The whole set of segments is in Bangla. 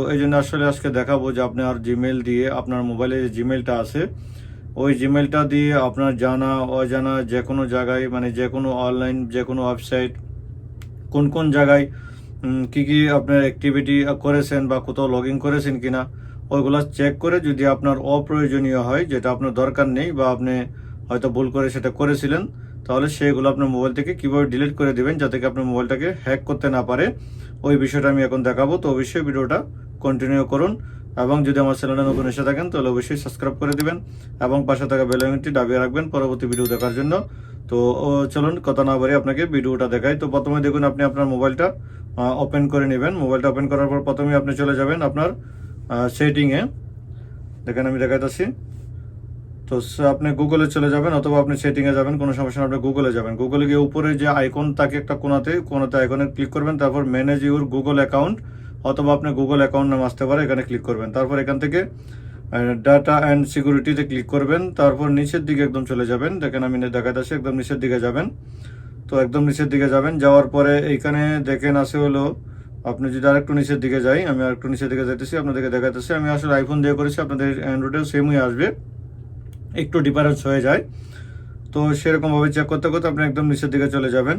তো এই জন্য আসলে আজকে দেখাবো যে আপনার জিমেল দিয়ে আপনার মোবাইলে যে জিমেলটা আছে, ওই জিমেলটা দিয়ে আপনার জানা, অজানা যে কোনো জায়গায় মানে যে কোনো অনলাইন যে কোনো ওয়েবসাইট কোন কোন জায়গায় কি কি আপনার অ্যাক্টিভিটি করেছেন বা কোথাও লগ ইন করেছেন কিনা, ওইগুলো চেক করে যদি আপনার অপ্রয়োজনীয় হয়, যেটা আপনার দরকার নেই বা আপনি হয়তো ভুল করে সেটা করেছিলেন, তাহলে সেগুলো আপনার মোবাইল থেকে কীভাবে ডিলিট করে দিবেন যাতে কি আপনার মোবাইলটাকে হ্যাক করতে না পারে, ওই বিষয়টা আমি এখন দেখাবো। তো অবশ্যই ভিডিওটা কন্টিনিউ করুন এবং যদি আমার চ্যানেলে নতুন এসে থাকেন, তাহলে অবশ্যই সাবস্ক্রাইব করে দিবেন এবং পাশে থাকা বেল আইকনটি দাবিয়ে রাখবেন পরবর্তী ভিডিও দেখার জন্য। তো চলুন কথা না বাড়ি আপনাকে ভিডিওটা দেখাই। তো প্রথমে দেখুন আপনি আপনার মোবাইলটা ওপেন করে নেবেন। মোবাইলটা ওপেন করার পর প্রথমে আপনি চলে যাবেন আপনার সেটিংয়ে দেখেন আমি দেখাইতেছি। তো আপনি গুগলে চলে যাবেন অথবা আপনি সেটিংয়ে যাবেন, কোনো সমস্যা আপনি গুগলে যাবেন। গুগলে গিয়ে উপরে যে আইকন থাকে একটা কোনাতে কোনাতে আইকনে ক্লিক করবেন, তারপর ম্যানেজ ইউর গুগল অ্যাকাউন্ট অথবা আপনি গুগল অ্যাকাউন্ট নাম আসতে পারে, এখানে ক্লিক করবেন। তারপর এখান থেকে ডাটা অ্যান্ড সিকিউরিটিতে ক্লিক করবেন। তারপর নিচের দিকে একদম চলে যাবেন। দেখেন আমি দেখাইতেছি একদম নিচের দিকে যাবেন। তো একদম নিচের দিকে যাবেন। যাওয়ার পরে এইখানে দেখেন আছে হলো, আপনি যদি আরেকটু নিচের দিকে যাই, আমি আরেকটু নিচের দিকে যাইতেছি, আপনাদেরকে দেখাতেছি আমি আসলে আইফোন দিয়ে করেছি, আপনাদের অ্যান্ড্রয়েডেও সেমই আসবে। একটু ডিফারেন্স হয়ে যায়। তো সেরকমভাবে চেক করতে করতে আপনি একদম নিচের দিকে চলে যাবেন।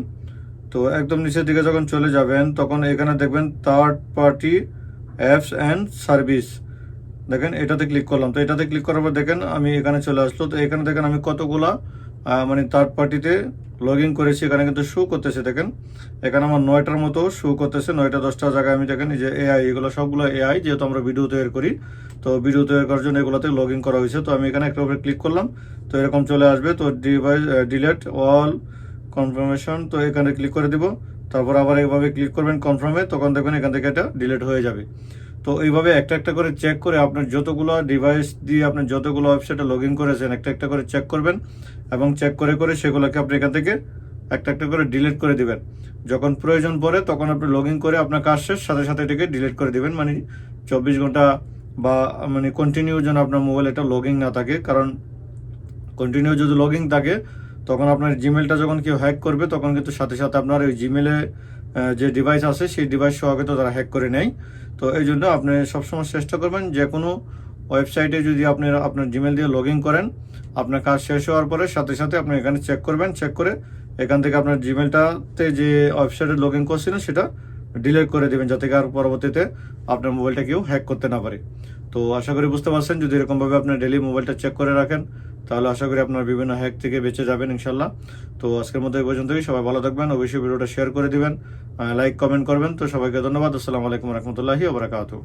তো একদম নিচের দিকে যখন চলে যাবেন, তখন এখানে দেখবেন third party apps and service দেখেন, এটাতে ক্লিক করলাম। তো এটাতে ক্লিক করার পর দেখেন, আমি এখানে চলে আসলো। তো এখানে দেখেন, আমি কতগুলা মানে থার্ড পার্টিতে লগ ইন করেছি। এখানে কিন্তু শু করতেছে, দেখেন। এখানে আমার নয়টার মতো শু করতেছে। নয়টা, দশটা জায়গায় আমি দেখেন যে এআই এগুলো সবগুলো এআই যেহেতু আমরা ভিডিও তৈরি করি, তো ভিডিও তৈরি করার জন্য এগুলোতে লগ ইন করা হয়েছে। তো আমি এখানে একটা উপরে ক্লিক করলাম। তো এরকম চলে আসবে। তো ডিভাইস ডিলেট অল কনফার্মেশন তো এখানে ক্লিক করে দিব। তারপর আবার এইভাবে ক্লিক করবেন কনফার্মে তখন দেখবেন এখান থেকে এটা ডিলিট হয়ে যাবে। তো এইভাবে একটা একটা করে চেক করে আপনার যতগুলো ডিভাইস দিয়ে আপনি যতগুলো ওয়েবসাইটে লগ ইন করেছেন, একটা একটা করে চেক করবেন এবং চেক করে করে সেগুলোকে আপনি এখান থেকে একটা একটা করে ডিলিট করে দিবেন। যখন প্রয়োজন পড়ে তখন আপনি লগ ইন করে আপনার কাজ শেষ, সাথে সাথে এটাকে ডিলিট করে দিবেন। মানে চব্বিশ ঘণ্টা বা মানে কন্টিনিউ যেন আপনার মোবাইল এটা লগিং না থাকে। কারণ কন্টিনিউ যদি লগিং থাকে তখন আপনার জিমেলটা যখন কেউ হ্যাক করবে, তখন কিন্তু সাথে সাথে আপনার ওই জিমেলে যে ডিভাইস আছে, সেই ডিভাইস সহ কিন্তু তারা হ্যাক করে নেয়। তো এই জন্য আপনি সবসময় চেষ্টা করবেন যে কোনো ওয়েবসাইটে যদি আপনি আপনার জিমেল দিয়ে লগ করেন, আপনার কাজ শেষ হওয়ার পরে সাথে সাথে আপনি এখানে চেক করবেন চেক করে এখান থেকে আপনার জিমেলটাতে যে ওয়েবসাইটে লগ ইন করছিলেন সেটা ডিলিট করে দেবেন, যাতে আর পরবর্তীতে আপনার মোবাইলটা কেউ হ্যাক করতে না পারে। তো আশা করি বুঝতে পারছেন, যদি এরকমভাবে আপনার ডেলি মোবাইলটা চেক করে রাখেন তাহলে আশা করি আপনার বিভিন্ন হ্যাক থেকে বেঁচে যাবেন ইনশাল্লাহ তো আজকের মতো এই পর্যন্তই, সবাই ভালো থাকবেন, অবশ্যই ভিডিওটা শেয়ার করে দিবেন লাইক কমেন্ট করবেন। তো সবাইকে ধন্যবাদ, আসসালামু আলাইকুম রহমতুল্লাহি ওবরাকাতু